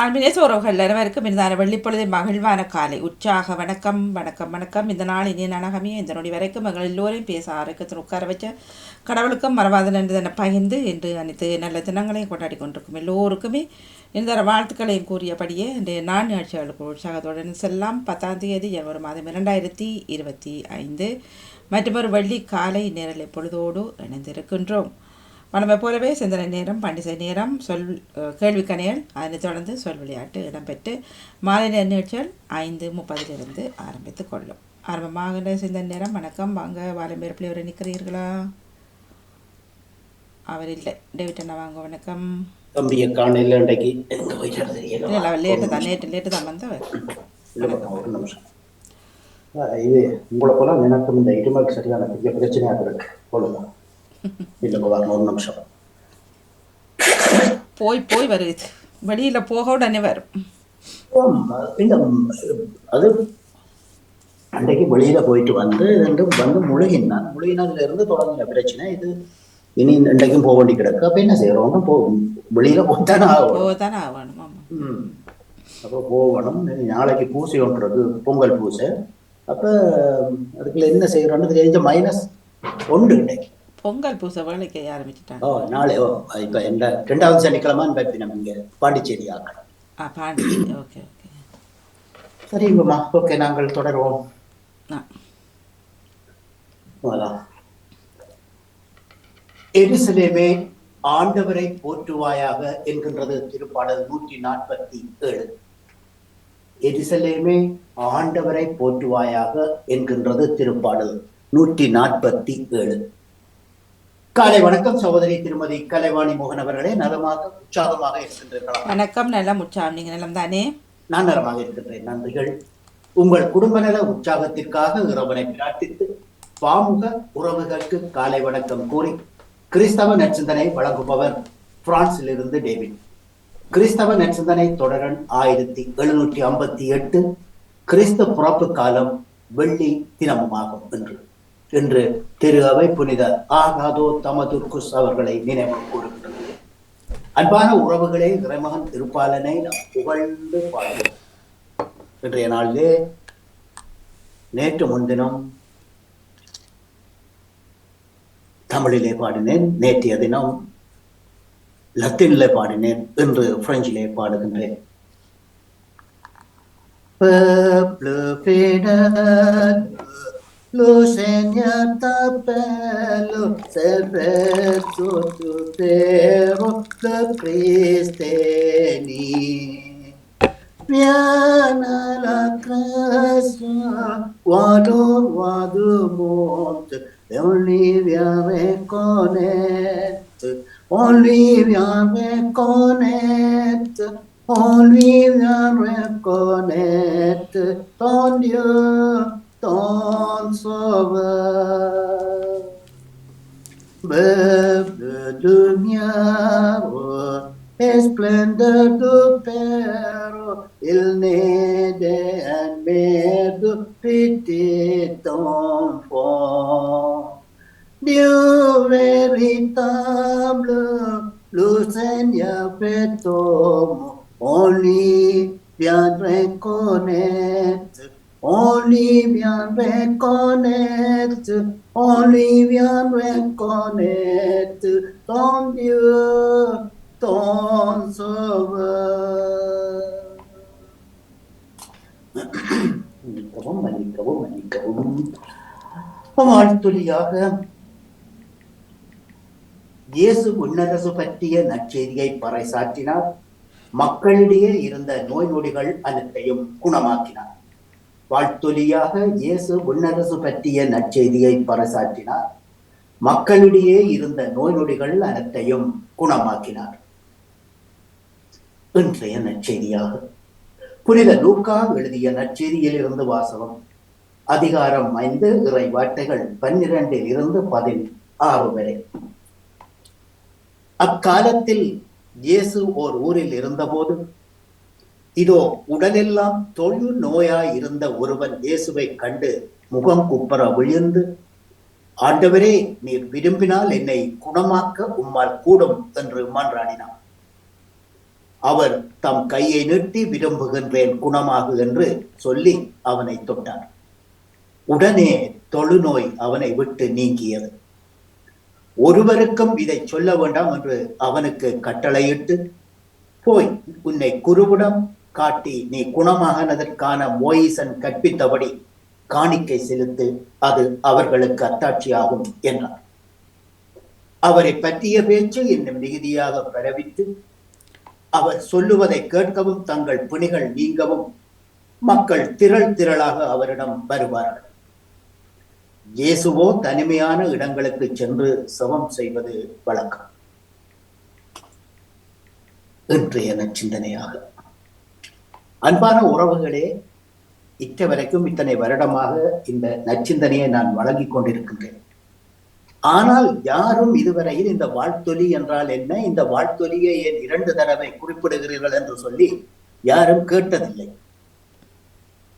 ஆன்மீக உறவுகள் அனைவருக்கும் இந்த வெள்ளிப்பொழுது மகிழ்வான காலை. உற்சாக வணக்கம் வணக்கம் வணக்கம். இந்த நாள் இனிய நனகமே இந்த நொடி வரைக்கும் எங்கள் எல்லோரையும் பேச ஆரோக்கியத்தில் உட்கார வச்ச கடவுளுக்கும் மறவாத நன்றி தன்னை பகிர்ந்து என்று அனைத்து நல்ல தினங்களையும் கொண்டாடி கொண்டிருக்கும் எல்லோருக்குமே இந்த வாழ்த்துக்களையும் கூறியபடியே இன்றைய நான் நிகழ்ச்சிகளுக்கு உற்சாகத்துடன் செல்லாம் பத்தாம் தேதி ஜனவரி மாதம் இரண்டாயிரத்தி இருபத்தி ஐந்து. மற்றொரு வெள்ளி காலை நேரலை பொழுதோடு இணைந்திருக்கின்றோம். வழமை போலவே சிந்தனை நேரம் பண்டிகை நேரம் சொல் கேள்வி கணையல் அதனைத் தொடர்ந்து சொல் விளையாட்டு இடம்பெற்று மாலை நேர நிகழ்ச்சிகள் ஐந்து முப்பதிலிருந்து ஆரம்பித்துக் கொள்ளும். ஆரம்பமாகின்ற சிந்தனை நேரம் வணக்கம். வாங்க வாலம்பேர் பிள்ளையோரை நிற்கிறீர்களா? அவர் இல்லை. டேவிட் அண்ணா வாங்க வணக்கம். தம்பியை காணையில் இன்றைக்கு எங்க போயிட்டு லேட்டு தான் லேட்டு லேட்டு தான் வந்தவர். ஒரு நிமிஷம். இது உங்களை போல எனக்கும் இந்த இருமல் சரியான பெரிய பிரச்சனையாக இருக்கு. சொல்லுங்க இல்லைப்பா வாங்க ஒரு நிமிஷம். போய் போய் வருது. வெளியில் போக உடனே வரும். இல்ல அது அன்றைக்கு வெளியில போயிட்டு வந்து ரெண்டு வந்து முழுகினான் முழுகினதுல இருந்து தொடங்கின பிரச்சனை. இது இனி இன்றைக்கும் போக வேண்டி கிடக்கு. அப்ப என்ன செய்யறோம் போ வெளியில போத்தானே ஆகணும். அப்போ போகணும். நாளைக்கு பூசை ஒன்றது பொங்கல் பூசை. அப்ப அதுக்குள்ள என்ன செய்யறோம்னு தெரிஞ்ச மைனஸ் ஒன்று இன்னைக்கு பொங்கல் பூசை வேலைக்கு ஆரம்பிச்சிட்டாங்க. ஓ நாளை ஓ இப்ப என்ன ரெண்டாவது சனிக்கிழமை நம்ம இங்க பாண்டிச்சேரி ஆக்கணும். ஆ பாண்டி ஓகே ஓகே. சரிங்கம்மா ஓகே நாங்கள் தொடருவோம். எருசலேமே ஆண்டவரை போற்றுவாயாக என்கின்றது திருப்பாடல் நூற்றி நாற்பத்தி ஏழு. எருசலேமே ஆண்டவரை போற்றுவாயாக என்கின்றது திருப்பாடல் நூற்றி நாற்பத்தி ஏழு. காலை வணக்கம் சகோதரி திருமதி கலைவாணி மோகன் அவர்களே. நலமாக உற்சாகமாக இருக்கின்றீர்களா? வணக்கம் நல்ல முச்சாம் நீங்கள் நலம் தானே நான் நலமாக இருக்கின்றேன் நன்றிகள் உங்கள் குடும்ப நல உற்சாகத்திற்காக இறைவனை பிரார்த்தித்து பாமுக உறவுகளுக்கு காலை வணக்கம் கூறி கிறிஸ்தவ நற்சிந்தனை வழங்குபவர் பிரான்சிலிருந்து டேவிட். கிறிஸ்தவ நற்சிந்தனை தொடரன் ஆயிரத்தி எழுநூற்றி ஐம்பத்தி எட்டு கிறிஸ்து பிறப்பு காலம் வெள்ளி தினமுமாகும் என்று. என்று திரு அவை புனித ஆகாதோ தமதுர்குஸ் அவர்களை நினைவு கூறுகின்றது அன்பான உறவுகளே இறைமகன் திருப்பாலனை நாம் புகழ்ந்து பாடுவோம். இன்றைய நாளிலே நேற்று முன்தினம் தமிழிலே பாடினேன் நேற்றைய தினம் லத்தீனிலே பாடினேன் இன்று பிரெஞ்சிலே பாடுகின்றேன். Peuple fidèle, Lo segnata bello, se verso tutero le cristeni. à la crescia, guardo, guardo monte, et on lui vient reconnaître, on lui vient reconnaître, on lui vient reconnaître ton Dieu. dansa ver. Beve de miară, e splendă perro, il ne de un merdo, petit enfant. Dieu véritable, le Seigneur fait homme, on lui vient reconnaître on lui vient reconnaître, on lui vient reconnaître ton Dieu, ton Sauveur. மன்னிக்கவும் மன்னிக்கவும் மன்னிக்கவும் வாழ்த்துளியாக இயேசு உன்னரசு பற்றிய நற்செய்தியை பறைசாற்றினார் மக்களிடையே இருந்த நோய் நொடிகள் அனைத்தையும் குணமாக்கினார் வாழ்த்தொலியாக இயேசு உன்னரசு பற்றிய நற்செய்தியை பறைசாற்றினார் மக்களிடையே இருந்த நோய் நொடிகள் அனைத்தையும் குணமாக்கினார். இன்றைய நற்செய்தியாக புனித லூக்கா எழுதிய நற்செய்தியில் இருந்து வாசகம். அதிகாரம் ஐந்து இறை வார்த்தைகள் பன்னிரண்டில் இருந்து பதினாறு வரை. அக்காலத்தில் இயேசு ஓர் ஊரில் இருந்தபோது இதோ உடலெல்லாம் தொழு நோயாய் இருந்த ஒருவன் இயேசுவை கண்டு முகம் குப்பர விழுந்து ஆண்டவரே நீர் விரும்பினால் என்னை குணமாக்க உம்மால் கூடும் என்று மன்றாடினான். அவர் தம் கையை நீட்டி விரும்புகின்றேன் குணமாகு என்று சொல்லி அவனை தொட்டார் உடனே தொழுநோய் அவனை விட்டு நீங்கியது. ஒருவருக்கும் இதை சொல்ல வேண்டாம் என்று அவனுக்கு கட்டளையிட்டு போய் உன்னை குருவிடம் காட்டி நீ குணமாகனதற்கான மோயிசன் கற்பித்தபடி காணிக்கை செலுத்து அது அவர்களுக்கு அத்தாட்சியாகும் என்றார். அவரை பற்றிய பேச்சு இன்னும் மிகுதியாக பரவித்து அவர் சொல்லுவதை கேட்கவும் தங்கள் பிணிகள் நீங்கவும் மக்கள் திரள் திரளாக அவரிடம் வருவார்கள். இயேசுவோ தனிமையான இடங்களுக்கு சென்று சவம் செய்வது வழக்கம். இன்றைய சிந்தனையாகும் அன்பான உறவுகளே இற்ற வரைக்கும் இத்தனை வருடமாக இந்த நச்சிந்தனையை நான் வழங்கிக் கொண்டிருக்கின்றேன். ஆனால் யாரும் இதுவரையில் இந்த வாழ்த்தொலி என்றால் என்ன? இந்த வாழ்த்தொலியை ஏன் இரண்டு தடவை குறிப்பிடுகிறீர்கள் என்று சொல்லி யாரும் கேட்டதில்லை.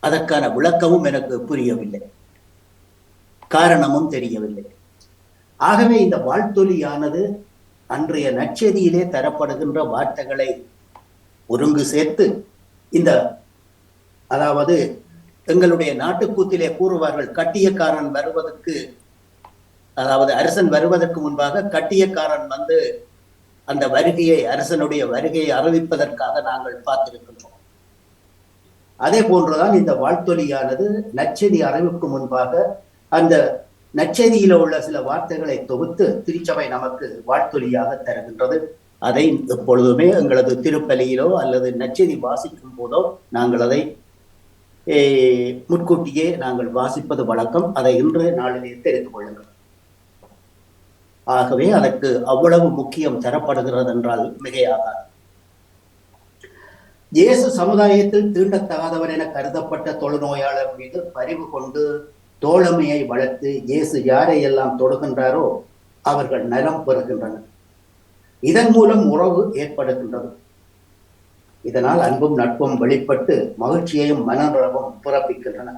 அதற்கான விளக்கமும் எனக்கு புரியவில்லை. காரணமும் தெரியவில்லை. ஆகவே இந்த வாழ்த்தொலியானது அன்றைய நச்செதியிலே தரப்படுகின்ற வார்த்தைகளை ஒருங்கு சேர்த்து இந்த அதாவது எங்களுடைய நாட்டுக்கூத்திலே கூறுவார்கள் கட்டியக்காரன் வருவதற்கு அதாவது அரசன் வருவதற்கு முன்பாக கட்டியக்காரன் வந்து அந்த வருகையை அரசனுடைய வருகையை அறிவிப்பதற்காக நாங்கள் பார்த்திருக்கின்றோம். அதே போன்றுதான் இந்த வாழ்த்தொலியானது நச்செதி அறிவுக்கு முன்பாக அந்த நற்செய்தியில உள்ள சில வார்த்தைகளை தொகுத்து திருச்சபை நமக்கு வாழ்த்தொலியாக தருகின்றது. அதை எப்பொழுதுமே எங்களது திருப்பலியிலோ அல்லது நச்செதி வாசிக்கும் போதோ நாங்கள் அதை முன்கூட்டியே நாங்கள் வாசிப்பது வழக்கம். அதை இன்றைய நாளிலே தெரிந்து கொள்ளுங்கள். ஆகவே அதற்கு அவ்வளவு முக்கியம் தரப்படுகிறது என்றால் மிகையாகாது. இயேசு சமுதாயத்தில் தீண்டத்தகாதவர் என கருதப்பட்ட தொழுநோயாளர் மீது பரிவு கொண்டு தோழமையை வளர்த்து இயேசு யாரை எல்லாம் தொடுகின்றாரோ அவர்கள் நலம் பெறுகின்றனர். இதன் மூலம் உறவு ஏற்படுகின்றது. இதனால் அன்பும் நட்பும் வெளிப்பட்டு மகிழ்ச்சியையும் மனநலமும் பிறப்பிக்கின்றன.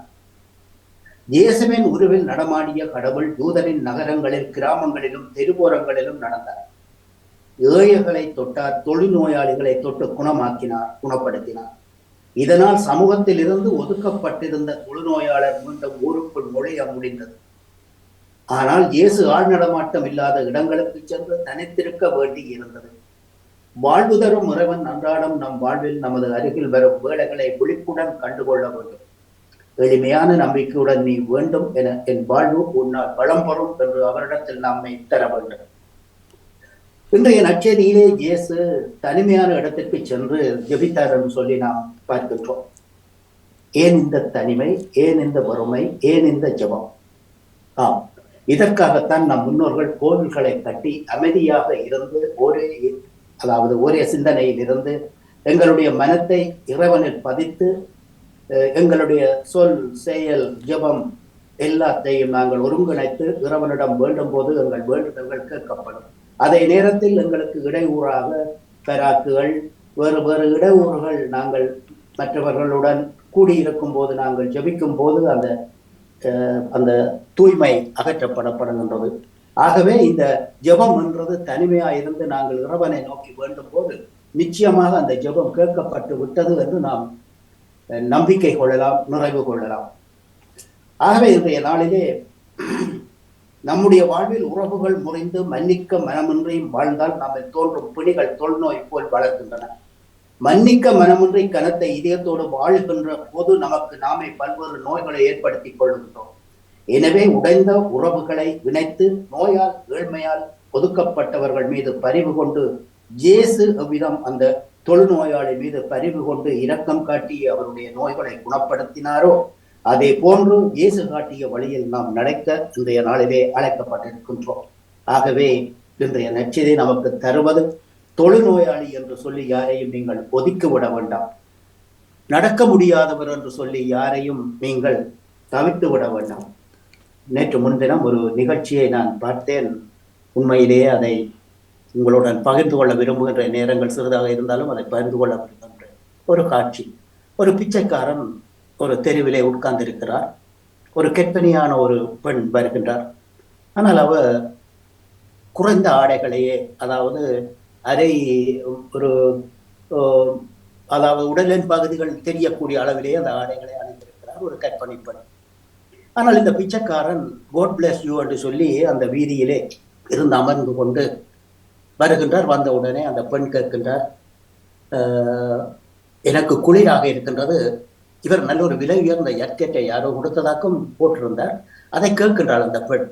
இயேசுவின் உருவில் நடமாடிய கடவுள் யூதரின் நகரங்களில் கிராமங்களிலும் தெருவோரங்களிலும் நடந்தார். ஏழைகளை தொட்டார் தொழில்நோயாளிகளை தொட்டு குணமாக்கினார் குணப்படுத்தினார். இதனால் சமூகத்தில் இருந்து ஒதுக்கப்பட்டிருந்த தொழுநோயாளர் மீண்டும் ஊருக்குள் நுழைய முடிந்தது. ஆனால் இயேசு ஆள் நடமாட்டம் இல்லாத இடங்களுக்கு சென்று தனித்திருக்க வேண்டி இருந்தது. வாழ்வு தரும் இறைவன் அன்றாடம் நம் வாழ்வில் நமது அருகில் வரும் வேலைகளை விழிப்புடன் கண்டுகொள்ள வேண்டும். எளிமையான நம்பிக்கையுடன் நீ வேண்டும் என என் வாழ்வு உன்னால் வளம் பெறும் என்று அவரிடத்தில் நம்மை தர வேண்டும். இன்றைய நற்செய்தியிலே இயேசு தனிமையான இடத்திற்கு சென்று ஜெபித்தார் என்று சொல்லி நாம் பார்க்கின்றோம். ஏன் இந்த தனிமை? ஏன் இந்த வறுமை? ஏன் இந்த ஜெபம்? ஆம். இதற்காகத்தான் நம் முன்னோர்கள் கோவில்களை கட்டி அமைதியாக இருந்து ஒரே அதாவது ஒரே சிந்தனையில் இருந்து எங்களுடைய மனத்தை இறைவனில் பதித்து எங்களுடைய சொல் செயல் ஜெபம் எல்லாத்தையும் நாங்கள் ஒருங்கிணைத்து இறைவனிடம் வேண்டும் போது எங்கள் வேண்டுதல்கள் கேட்கப்படும். அதே நேரத்தில் எங்களுக்கு இடையூறாக பெராக்குகள் வேறு வேறு இடையூறுகள் நாங்கள் மற்றவர்களுடன் கூடியிருக்கும் போது நாங்கள் ஜபிக்கும் போது அந்த அந்த தூய்மை அகற்றப்படப்படுகின்றது. ஆகவே இந்த ஜெபம் என்றது தனிமையா இருந்து நாங்கள் இறைவனை நோக்கி வேண்டும் போது நிச்சயமாக அந்த ஜெபம் கேட்கப்பட்டு விட்டது என்று நாம் நம்பிக்கை கொள்ளலாம் நிறைவு கொள்ளலாம். ஆகவே இன்றைய நாளிலே நம்முடைய வாழ்வில் உறவுகள் முறிந்து மன்னிக்க மனமின்றி வாழ்ந்தால் நம்மை தோன்றும் பிணிகள் தொல்நோய் போல் வளர்க்கின்றன மன்னிக்க மனமின்றி கனத்தை இதயத்தோடு வாழ்கின்ற போது நமக்கு நாமே பல்வேறு நோய்களை ஏற்படுத்திக் கொள்கின்றோம். எனவே உடைந்த உறவுகளை இணைத்து நோயால் ஏழ்மையால் ஒதுக்கப்பட்டவர்கள் மீது பரிவு கொண்டு ஜேசு அவ்விதம் அந்த தொழுநோயாளி மீது பரிவு கொண்டு இரக்கம் காட்டி அவருடைய நோய்களை குணப்படுத்தினாரோ அதே போன்று இயேசு காட்டிய வழியில் நாம் நடக்க இன்றைய நாளிலே அழைக்கப்பட்டிருக்கின்றோம். ஆகவே இன்றைய நச்சதை நமக்கு தருவது தொழுநோயாளி என்று சொல்லி யாரையும் நீங்கள் ஒதுக்கி விட வேண்டாம். நடக்க முடியாதவர் என்று சொல்லி யாரையும் நீங்கள் தவிர்த்து விட வேண்டாம். நேற்று முன்தினம் ஒரு நிகழ்ச்சியை நான் பார்த்தேன். உண்மையிலேயே அதை உங்களுடன் பகிர்ந்து கொள்ள விரும்புகின்ற நேரங்கள் சிறிதாக இருந்தாலும் அதை பகிர்ந்து கொள்ள விரும்புகின்ற ஒரு காட்சி. ஒரு பிச்சைக்காரன் ஒரு தெருவிலே உட்கார்ந்திருக்கிறார். ஒரு கெட்பனியான ஒரு பெண் வருகின்றார். ஆனால் அவர் குறைந்த ஆடைகளையே அதாவது அரை ஒரு அதாவது உடலின் பகுதிகள் தெரியக்கூடிய அளவிலேயே அந்த ஆடைகளை அணிந்திருக்கிறார் ஒரு கற்பனைப்பெண் ஆனால் இந்த பிச்சைக்காரன் கோட் பிளஸ் யூ என்று சொல்லி அந்த வீதியிலே இருந்து அமர்ந்து கொண்டு வருகின்றார். வந்த உடனே அந்த பெண் கேட்கின்றார் எனக்கு குளிராக இருக்கின்றது. இவர் நல்ல ஒரு விலை உயர்ந்த ஜக்கெட்டை யாரோ கொடுத்ததாக்கும் போட்டிருந்தார். அதை கேட்கின்றார் அந்த பெண்.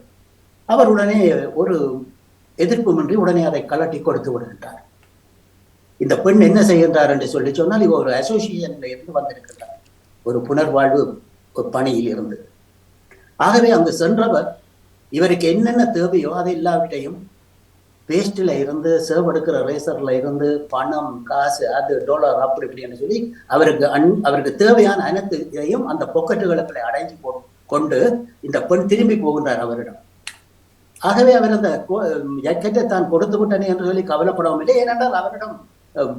அவர் உடனே ஒரு எதிர்ப்புமின்றி உடனே அதை கலட்டி கொடுத்து விடுகின்றார். இந்த பெண் என்ன செய்கின்றார் என்று சொல்லி சொன்னால் இவர் ஒரு அசோசியேஷன்ல இருந்து வந்திருக்கின்றார். ஒரு புனர்வாழ்வு ஒரு பணியில் இருந்து. ஆகவே அங்கு சென்றவர் இவருக்கு என்னென்ன தேவையோ அது எல்லாவற்றையும் பேஸ்டில் இருந்து சேவ் எடுக்கிற ரேசர்ல இருந்து பணம் காசு அது டாலர் அப்படி இப்படின்னு சொல்லி அவருக்கு அன் அவருக்கு தேவையான அனைத்து இதையும் அந்த பொக்கெட்டுகளுக்குள்ளே அடைஞ்சு போ கொண்டு இந்த பெண் திரும்பி போகின்றார் அவரிடம். ஆகவே அவர் அந்த ஜக்கெட்டை தான் கொடுத்து விட்டனே என்று சொல்லி கவலைப்படவும் இல்லை. ஏனென்றால் அவரிடம்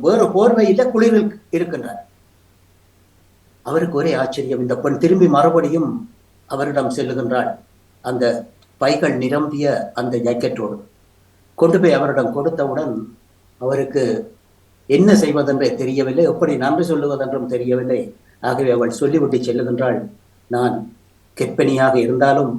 வேறு போர்வையில் குளிரில் இருக்கின்றார். அவருக்கு ஒரே ஆச்சரியம். இந்த பெண் திரும்பி மறுபடியும் அவரிடம் செல்லுகின்றாள். அந்த பைகள் நிரம்பிய அந்த ஜாக்கெட்டோடு கொண்டு போய் அவரிடம் கொடுத்தவுடன் அவருக்கு என்ன செய்வதென்றே தெரியவில்லை. எப்படி நன்றி சொல்லுவதென்றும் தெரியவில்லை. ஆகவே அவள் சொல்லிவிட்டு செல்லுகின்றாள். நான் கெப்பனியாக இருந்தாலும்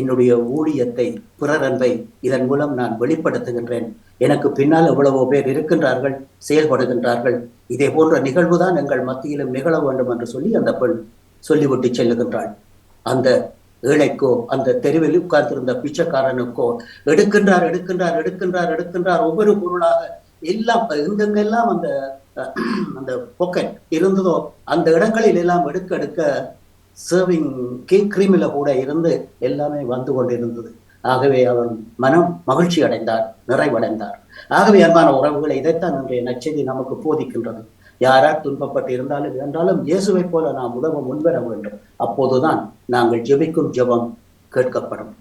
என்னுடைய ஊழியத்தை பிறர் அன்பை இதன் மூலம் நான் வெளிப்படுத்துகின்றேன். எனக்கு பின்னால் எவ்வளவோ பேர் இருக்கின்றார்கள் செயல்படுகின்றார்கள். இதே போன்ற நிகழ்வுதான் எங்கள் மத்தியிலும் நிகழ வேண்டும் என்று சொல்லி அந்த பெண் சொல்லிவிட்டு செல்லுகின்றாள். அந்த ஏழைக்கோ அந்த தெருவில் உட்கார்ந்திருந்த பிச்சைக்காரனுக்கோ எடுக்கின்றார் எடுக்கின்றார் எடுக்கின்றார் எடுக்கின்றார் ஒவ்வொரு பொருளாக எல்லாம் எங்கெங்கெல்லாம் அந்த அந்த பொக்கெட் இருந்ததோ அந்த இடங்களில் எல்லாம் எடுக்க எடுக்க சர்விங் கிரீமில கூட இருந்து எல்லாமே வந்து கொண்டிருந்தது. ஆகவே அவர் மனம் மகிழ்ச்சி அடைந்தார் நிறைவடைந்தார். ஆகவே அன்பான உறவுகளை இதைத்தான் இன்றைய நச்செய்தி நமக்கு போதிக்கின்றது. யாரார் துன்பப்பட்டு இருந்தாலும் என்றாலும் இயேசுவை போல நாம் உதவ முன்வர வேண்டும். அப்போதுதான் நாங்கள் ஜெபிக்கும் ஜெபம் கேட்கப்படும்.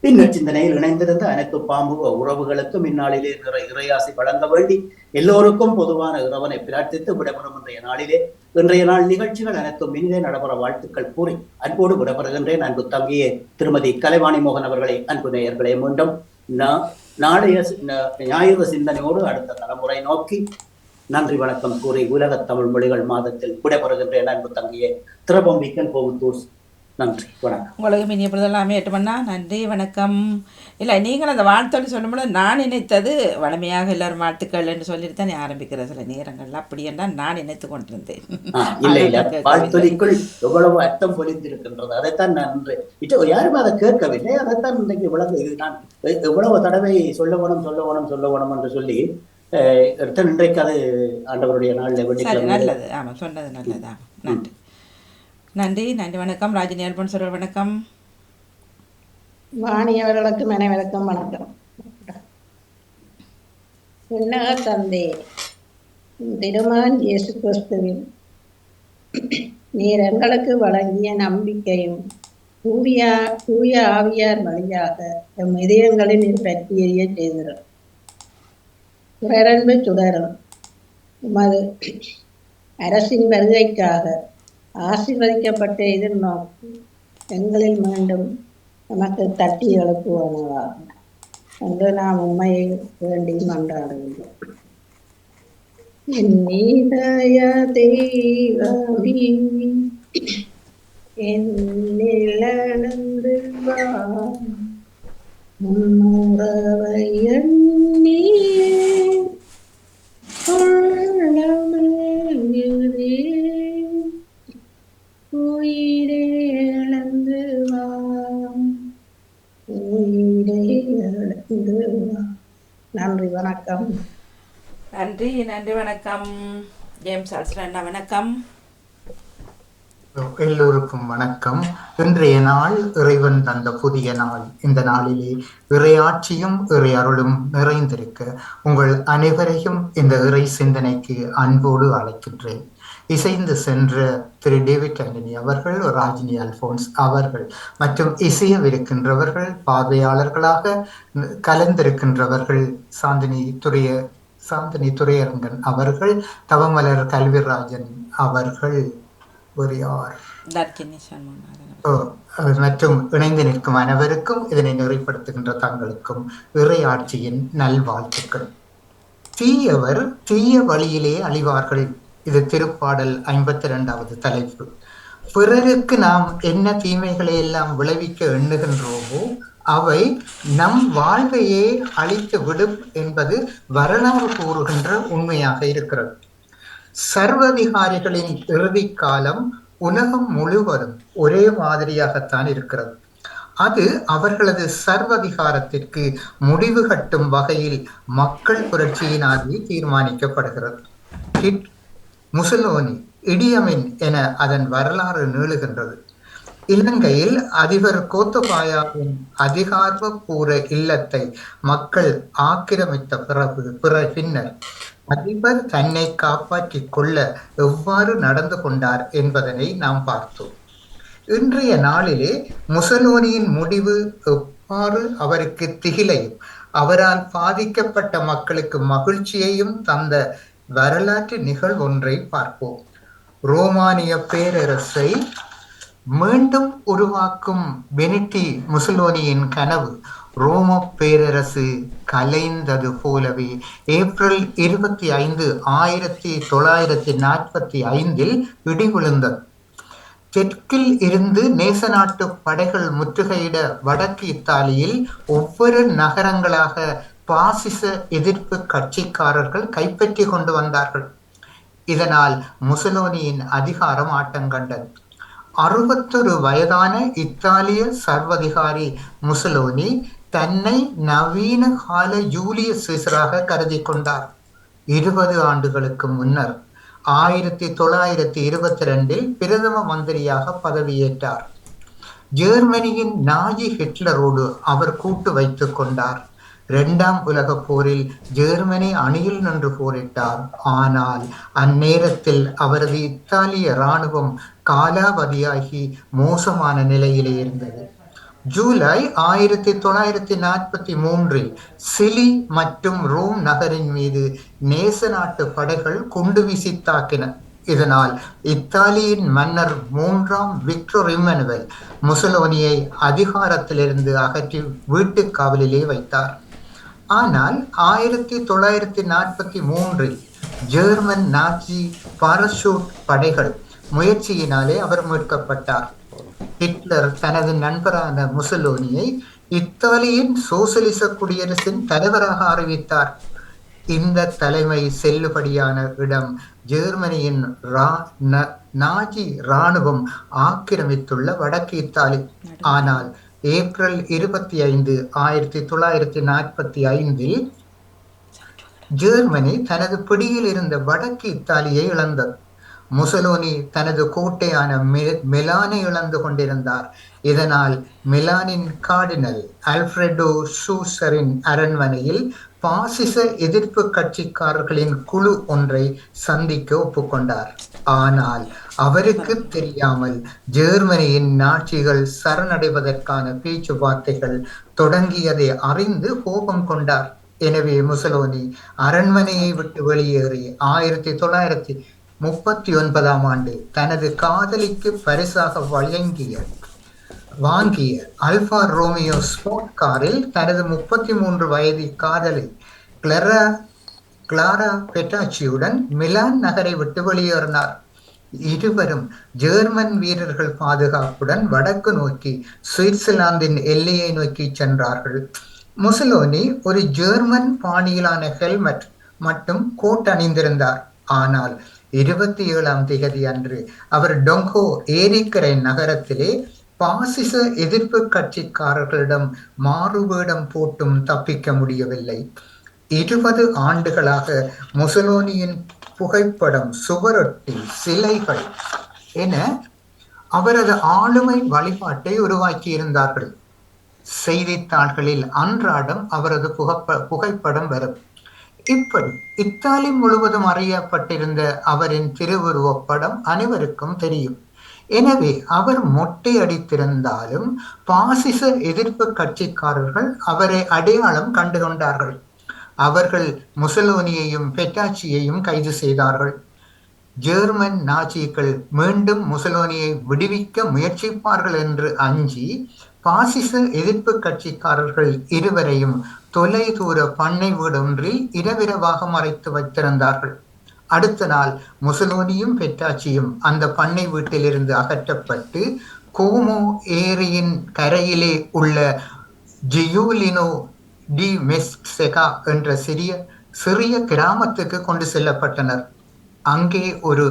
பின்னர் சிந்தனையில் இணைந்திருந்த அனைத்து பாம்பு உறவுகளுக்கும் இந்நாளிலே நிறை இறையாசி வழங்க வேண்டி எல்லோருக்கும் பொதுவான இறைவனை பிரார்த்தித்து விடைபெறும் இன்றைய நாளிலே. இன்றைய நாள் நிகழ்ச்சிகள் அனைத்தும் இனிதே நடைபெற வாழ்த்துக்கள் கூறி அன்போடு விடைபெறுகின்றேன். அன்பு தங்கியே திருமதி கலைவாணி மோகன் அவர்களை அன்பு நேயர்களே மீண்டும் நா- நாளைய ஞாயிறு சிந்தனையோடு அடுத்த தலைமுறை நோக்கி நன்றி வணக்கம் கூறி உலக தமிழ் மொழிகள் மாதத்தில் விடைபெறுகின்றேன். அன்பு தங்கியே திரபம் வீக்கன் நன்றி. வணக்கம். உங்களுக்கு இனிய பொழுதெல்லாமே எட்டு பண்ணா நன்றி வணக்கம். இல்லை நீங்கள் அந்த வாழ்த்தோடு சொல்லும்போது நான் நினைத்தது வளமையாக எல்லாரும் வாழ்த்துக்கள் என்று சொல்லிட்டு தான் ஆரம்பிக்கிற சில நேரங்கள்ல அப்படி என்றால் நான் நினைத்து கொண்டிருந்தேன். இல்லை இல்ல. வாழ்த்தொலிக்குள் எவ்வளவு அர்த்தம் பொலிந்திருக்கின்றது அதைத்தான் நான் இட்டு யாரும் அதை கேட்கவில்லை. அதைத்தான் இன்றைக்கு விளங்கு இது நான் எவ்வளவு தடவை சொல்ல வேணும் சொல்ல வேணும் சொல்ல வேணும் என்று சொல்லி இன்றைக்கு அது ஆண்டவருடைய நாளில் நல்லது. ஆமாம் சொன்னது நல்லது. நன்றி. நன்றி நன்றி. வணக்கம். ராஜினி அல்பன் சொல்ற வணக்கம். வாணி அவர்களுக்கு மனைவருக்கும் வணக்கம். உன்னக தந்தை? திருமான் இயேசு கிறிஸ்துவின் நீர் எங்களுக்கு வழங்கிய நம்பிக்கையும் தூய தூய ஆவியார் வழியாக எம் இதயங்களில் நீர் பற்றி எரிய செய்திரும் பிறரன்பு சுடரும் உமது அரசின் வருகைக்காக ஆசீர்வதிக்கப்பட்ட எதிர்நோக்கி எங்களில் மீண்டும் நமக்கு தட்டி எழுப்புவானதாக என்று நாம் உண்மையை வேண்டி மன்றாடுகின்றோம். என் நீதய தெய்வமே என்னில் வா. முன்னுறவை வா. வா. நன்றி வணக்கம். நன்றி நன்றி வணக்கம். ஜேம்ஸ் அல்ஸ்ரண்ணா வணக்கம். எல்லோருக்கும் வணக்கம். இன்றைய நாள் இறைவன் தந்த புதிய நாள். இந்த நாளிலே இறையாட்சியும் இறை அருளும் நிறைந்திருக்க உங்கள் அனைவரையும் இந்த இறை சிந்தனைக்கு அன்போடு அழைக்கின்றேன். இசைந்து சென்ற திரு டேவிட் ஆண்டனி அவர்கள் ராஜினி அல்போன்ஸ் அவர்கள் மற்றும் இசையவிருக்கின்றவர்கள் பார்வையாளர்களாக கலந்திருக்கின்றவர்கள் சாந்தினி துறைய சாந்தினி துரையரங்கன் அவர்கள் தவமலர் கல்விராஜன் அவர்கள். ஒரு யார்? மற்றும் இணைந்து நிற்கும் அனைவருக்கும் இதனை நெறிப்படுத்துகின்ற தங்களுக்கும் இறை ஆட்சியின் நல்வாழ்த்துக்கள். தீயவர் தீய வழியிலே அழிவார்கள். இது திருப்பாடல் ஐம்பத்தி ரெண்டாவது தலைப்பு. பிறருக்கு நாம் என்ன தீமைகளை எல்லாம் விளைவிக்க எண்ணுகின்றோமோ அவை நம் வாழ்வையே அழித்து விடும் என்பது வரலாறு கூறுகின்ற உண்மையாக இருக்கிறது. சர்வதிகாரிகளின் இறுதி காலம் உலகம் முழுவதும் ஒரே மாதிரியாகத்தான் இருக்கிறது. அது அவர்களது சர்வதிகாரத்திற்கு முடிவு கட்டும் வகையில் மக்கள் புரட்சியினாலே தீர்மானிக்கப்படுகிறது. முசலோனி இடியமின் என அதன் வரலாறு நீளுகின்றது. இலங்கையில் அதிபர் கோத்தபாயாவின் அதிகாரப்பூர்வ இல்லத்தை மக்கள் ஆக்கிரமித்த பிறகு பிற பின்னர் அதிபர் தன்னை காப்பாற்றிக் கொள்ள எவ்வாறு நடந்து கொண்டார் என்பதனை நாம் பார்த்தோம். இன்றைய நாளிலே முசலோனியின் முடிவு எவ்வாறு அவருக்கு திகிலையும் அவரால் பாதிக்கப்பட்ட மக்களுக்கு மகிழ்ச்சியையும் தந்த வரலாற்று நிகழ்வொன்றை பார்ப்போம். ரோமானிய பேரரசை மீண்டும் உருவாக்கும் பெனிட்டி முசலோனியின் கனவு ரோம பேரரசு கலைந்தது போலவே ஏப்ரல் இருபத்தி ஐந்து ஆயிரத்தி தொள்ளாயிரத்தி நாற்பத்தி ஐந்தில் இடிவிழுந்தது. தெற்கில் இருந்து நேச நாட்டு படைகள் முற்றுகையிட வடக்கு இத்தாலியில் ஒவ்வொரு நகரங்களாக பாசிச எதிர்ப்பு கட்சிக்காரர்கள் கைப்பற்றி கொண்டு வந்தார்கள். இதனால் முசலோனியின் அதிகாரம் ஆட்டங்கண்டது அறுபத்தொரு வயதான இத்தாலிய சர்வதிகாரி முசலோனி தன்னை நவீன கால ஜூலியஸ் சீசராக கருதி கொண்டார். இருபது ஆண்டுகளுக்கு முன்னர் ஆயிரத்தி தொள்ளாயிரத்தி இருபத்தி ரெண்டில் பிரதம மந்திரியாக பதவியேற்றார். ஜெர்மனியின் நாஜி ஹிட்லரோடு அவர் கூட்டு வைத்துக் கொண்டார். இரண்டாம் உலக போரில் ஜெர்மனி அணியில் நின்று போரிட்டார். ஆனால் அந்நேரத்தில் அவரது இத்தாலிய இராணுவம் காலாவதியாகி மோசமான நிலையிலே இருந்தது. ஜூலை ஆயிரத்தி தொள்ளாயிரத்தி நாற்பத்தி மூன்றில் சிலி மற்றும் ரோம் நகரின் மீது நேச நாட்டு படைகள் குண்டு வீசி தாக்கின இதனால் இத்தாலியின் மன்னர் மூன்றாம் விக்டர் இம்மனுவல் முசலோனியை அதிகாரத்திலிருந்து அகற்றி வீட்டுக் காவலிலே வைத்தார். ஆனால் ஆயிரத்தி தொள்ளாயிரத்தி நாற்பத்தி மூன்றில் ஜெர்மன் நாச்சி பாரஷூட் படைகள் முயற்சியினாலே அவர் மீட்கப்பட்டார். ஹிட்லர் தனது நண்பரான முசலோனியை இத்தாலியின் சோசலிச குடியரசின் தலைவராக அறிவித்தார். இந்த தலைமை செல்லுபடியான இடம் ஜெர்மனியின் நாஜி இராணுவம் ஆக்கிரமித்துள்ள வடக்கு இத்தாலி. ஆனால் ஏப்ரல் இருபத்தி ஐந்து ஆயிரத்தி தொள்ளாயிரத்தி நாற்பத்தி ஐந்தில் ஜெர்மனி தனது பிடியில் இருந்த வடக்கு இத்தாலியை இழந்தது. முசலோனி தனது கோட்டையான மெலானை இழந்து கொண்டிருந்தார். இதனால் மிலானின் கார்டினல் அல்ஃபிரெடோ ஷூசரின் அரண்மனையில் பாசிச எதிர்ப்பு கட்சிக்காரர்களின் குழு ஒன்றை சந்திக்க ஒப்புக்கொண்டார். ஆனால் அவருக்கு தெரியாமல் ஜெர்மனியின் நாட்சிகள் சரணடைவதற்கான பேச்சுவார்த்தைகள் தொடங்கியதை அறிந்து கோபம் கொண்டார். எனவே முசலோனி அரண்மனையை விட்டு வெளியேறி ஆயிரத்தி தொள்ளாயிரத்தி முப்பத்தி ஒன்பதாம் ஆண்டு தனது காதலிக்கு பரிசாக வழங்கிய வாங்கிய அல்பா ரோமியோ ஸ்போர்ட் காரில் தனது முப்பத்தி மூன்று வயது காதலி கிளரா கிளாரா பெட்டாச்சியுடன் மிலான் நகரை விட்டு வெளியேறினார். இருவரும் ஜெர்மன் வீரர்கள் பாதுகாப்புடன் வடக்கு நோக்கி சுவிட்சர்லாந்தின் எல்லையை நோக்கி சென்றார்கள். முசலோனி ஒரு ஜெர்மன் பாணியிலான ஹெல்மெட் மற்றும் கோட் அணிந்திருந்தார். ஆனால் இருபத்தி ஏழாம் திகதி அன்று அவர் டொங்கோ ஏரிக்கரை நகரத்திலே பாசிச எதிர்ப்பு கட்சிக்காரர்களிடம் மாறுவேடம் போட்டும் தப்பிக்க முடியவில்லை. இருபது ஆண்டுகளாக முசலோனியின் புகைப்படம் சுவரொட்டி சிலைகள் என அவரது ஆளுமை வழிபாட்டை உருவாக்கி இருந்தார்கள் செய்தித்தாள்களில் அன்றாடம் அவரது புகப்ப புகைப்படம் வரும். இப்படி இத்தாலி முழுவதும் அறியப்பட்டிருந்த அவரின் திருவுருவப்படம் அனைவருக்கும் தெரியும். எனவே அவர் மொட்டை அடித்திருந்தாலும் பாசிச எதிர்ப்பு கட்சிக்காரர்கள் அவரை அடையாளம் கண்டுகொண்டார்கள். அவர்கள் முசலோனியையும் பெட்டாச்சியையும் கைது செய்தார்கள். ஜெர்மன் நாஜிக்கள் மீண்டும் முசலோனியை விடுவிக்க முயற்சிப்பார்கள் என்று அஞ்சி பாசிச எதிர்ப்பு கட்சிக்காரர்கள் இருவரையும் தொலைதூர பண்ணை வீடொன்றில் இரவிரவாக மறைத்து வைத்திருந்தார்கள். அடுத்த நாள் முசலோனியும் பெட்டாச்சியும் அந்த பண்ணை வீட்டிலிருந்து அகற்றப்பட்டு கோமோ ஏரியின் கரையிலே உள்ள ஜியூலினோ டி மெஸ்செகா என்ற சிறிய சிறிய கிராமத்துக்கு கொண்டு செல்லப்பட்டனர். அங்கே ஒரு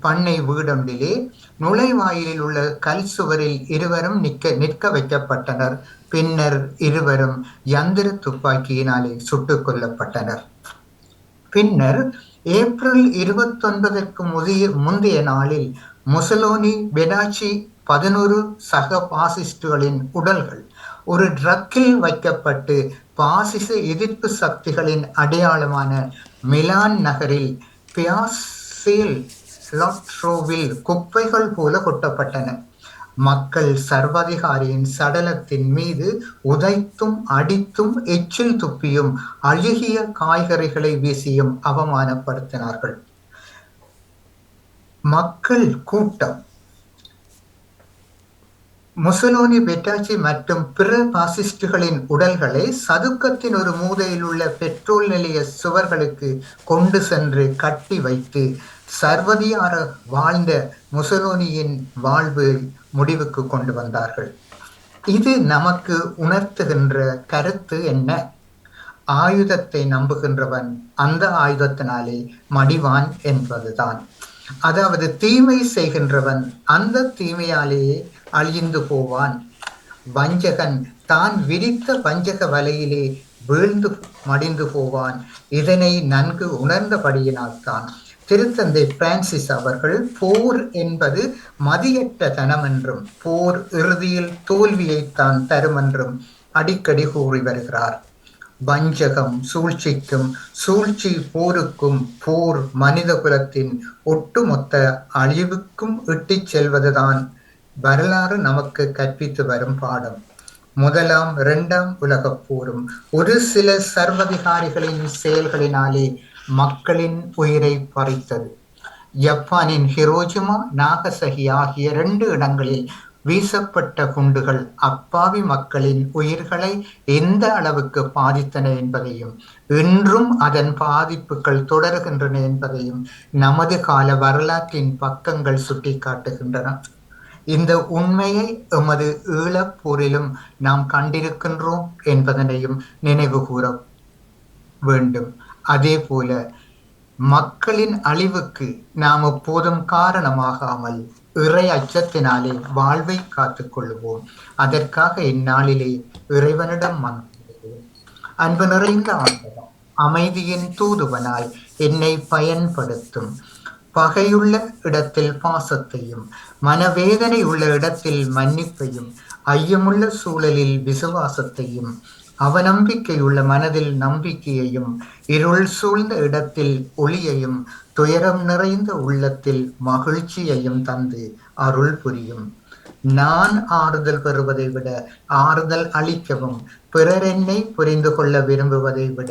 பண்ணை வீடொன்றிலே நுழைவாயிலில் உள்ள கல் சுவரில் இருவரும் நிற்க நிற்க வைக்கப்பட்டனர். பின்னர் இருவரும் யந்திர துப்பாக்கியினாலே சுட்டுக் கொல்லப்பட்டனர். பின்னர் ஏப்ரல் இருபத்தொன்பதற்கு முதிய முந்தைய நாளில் முசலோனி பெனாச்சி பதினோரு சக பாசிஸ்டுகளின் உடல்கள் ஒரு ட்ரக்கில் வைக்கப்பட்டு பாசிச எதிர்ப்பு சக்திகளின் அடையாளமான மிலான் நகரில் பியாசேல் லாட்ரோவில் குப்பைகள் போல கொட்டப்பட்டன. மக்கள் சர்வாதிகாரியின் சடலத்தின் மீது உதைத்தும் அடித்தும் எச்சில் துப்பியும் அழுகிய காய்கறிகளை வீசியும் அவமானப்படுத்தினார்கள். மக்கள் கூட்டம். முசலோனி பெட்டாச்சி மற்றும் பிற பாசிஸ்டுகளின் உடல்களை சதுக்கத்தின் ஒரு மூதையில் உள்ள பெட்ரோல் நிலைய சுவர்களுக்கு கொண்டு சென்று கட்டி வைத்து சர்வதியார வாழ்ந்த முசலோனியின் வாழ்வு முடிவுக்கு கொண்டு வந்தார்கள். இது நமக்கு உணர்த்துகின்ற கருத்து என்ன? ஆயுதத்தை நம்புகின்றவன் அந்த ஆயுதத்தினாலே மடிவான் என்பதுதான். அதாவது தீமை செய்கின்றவன் அந்த தீமையாலேயே அழிந்து போவான். வஞ்சகன் தான் விரித்த வஞ்சக வலையிலே வீழ்ந்து மடிந்து போவான். இதனை நன்கு உணர்ந்தபடியினால்தான் திருத்தந்தை பிரான்சிஸ் அவர்கள் போர் என்பது மதியற்ற தனம் என்றும் போர் இறுதியில் தோல்வியைத்தான் தரும் என்றும் அடிக்கடி கூறி வருகிறார். வஞ்சகம் சூழ்ச்சிக்கும் சூழ்ச்சி போருக்கும் போர் மனித குலத்தின் ஒட்டுமொத்த அழிவுக்கும் இட்டுச் செல்வதுதான் வரலாறு நமக்கு கற்பித்து வரும் பாடம். முதலாம் இரண்டாம் உலகப் போரும் ஒரு சில சர்வதிகாரிகளின் செயல்களினாலே மக்களின் உயிரை பறித்தது. ஜப்பானின் ஹிரோஜிமா நாகசகி ஆகிய இரண்டு இடங்களில் வீசப்பட்ட குண்டுகள் அப்பாவி மக்களின் உயிர்களை எந்த அளவுக்கு பாதித்தன என்பதையும் இன்றும் அதன் பாதிப்புகள் தொடர்கின்றன என்பதையும் நமது கால வரலாற்றின் பக்கங்கள் சுட்டிக்காட்டுகின்றன. இந்த உண்மையை எமது ஈழப்போரிலும் நாம் கண்டிருக்கின்றோம் என்பதனையும் நினைவு கூற வேண்டும். அதே போல மக்களின் அழிவுக்கு நாம் எப்போதும் காரணமாகாமல் இறை அச்சத்தினாலே வாழ்வை காத்து கொள்வோம். அதற்காக இந்நாளிலே இறைவனிடம் மன்றாடுவோம் அன்பு நிறைந்த ஆண்டவன் அமைதியின் தூதுவனாய் என்னை பயன்படுத்தும். பகையுள்ள இடத்தில் பாசத்தையும் மனவேதனை உள்ள இடத்தில் மன்னிப்பையும் ஐயமுள்ள சூழலில் விசுவாசத்தையும் அவநம்பிக்கையுள்ள மனதில் நம்பிக்கையையும் இருள் சூழ்ந்த இடத்தில் ஒளியையும் துயரம் நிறைந்த உள்ளத்தில் மகிழ்ச்சியையும் தந்து அருள் புரியும். நான் ஆறுதல் பெறுவதை விட ஆறுதல் அளிக்கவும் பிறர் என்னை புரிந்து கொள்ள விரும்புவதை விட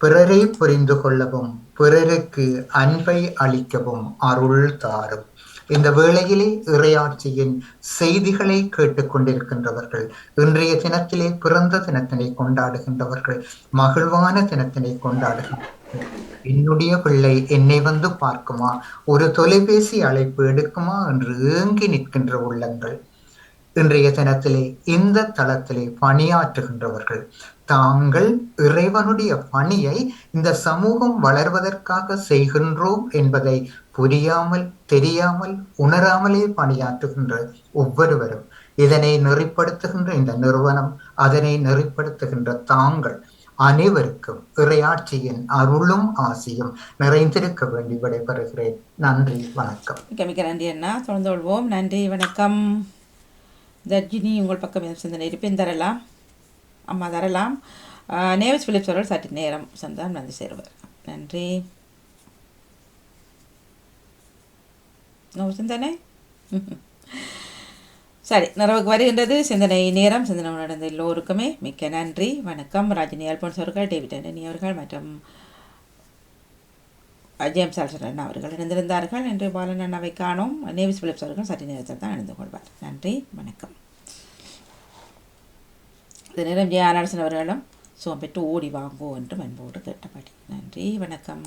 பிறரை புரிந்து கொள்ளவும் பிறருக்கு அன்பை அளிக்கவும் அருள் தாரும். இந்த வேளையிலே இறையாட்சியின் செய்திகளை கேட்டுக்கொண்டிருக்கின்றவர்கள் இன்றைய தினத்திலே பிறந்த தினத்தினை கொண்டாடுகின்றவர்கள் மகிழ்வான தினத்தினை கொண்டாடுகின்றவர்கள். என்னுடைய பிள்ளை என்னை வந்து பார்க்குமா? ஒரு தொலைபேசி அழைப்பு எடுக்குமா? என்று ஏங்கி நிற்கின்ற உள்ளங்கள். இன்றைய தினத்திலே இந்த தளத்திலே பணியாற்றுகின்றவர்கள் தாங்கள் இறைவனுடைய பணியை இந்த சமூகம் வளர்வதற்காக செய்கின்றோம் என்பதை புரியாமல் தெரியாமல் உணராமலே பணியாற்றுகின்ற ஒவ்வொருவரும் இதனை நெறிப்படுத்துகின்ற இந்த நிறுவனம் அதனை நெறிப்படுத்துகின்ற தாங்கள் அனைவருக்கும் இறையாட்சியின் அருளும் ஆசியும் நிறைந்திருக்க வேண்டி விடைபெறுகிறேன். நன்றி வணக்கம். மிக்க மிக்க நன்றி அண்ணா. தொடர்ந்து கொள்வோம். நன்றி வணக்கம். தர்ஜினி உங்கள் பக்கம் சிந்தனை இருப்பேன் தரலாம். அம்மா தரலாம். ஆஹ், பிலிப்ஸ் அவர்கள் சற்று நேரம் சந்தான் வந்து சேருவார் நன்றி. சிந்தனை சரி நிறைவுக்கு வருகின்றது சிந்தனை நேரம். சிந்தனை நடந்த எல்லோருக்குமே மிக்க நன்றி. வணக்கம். ராஜினி அல்போன்ஸ் அவர்கள் டேவிட் அண்டனி அவர்கள் மற்றும் ஜேம்ஸ் ஆல்சரன் அவர்கள் இணைந்திருந்தார்கள். என்று பாலன் அண்ணாவை காணோம். நேவிஸ் பிலிப்ஸ் அவர்கள் சற்று நேரத்தில் தான் இணைந்து கொள்வார். நன்றி. வணக்கம். இது நேரம் ஜெயானரசன் அவர்களும் சோம்பெற்று ஓடி வாங்கோ என்று அன்போடு கேட்டபடி. நன்றி. வணக்கம்.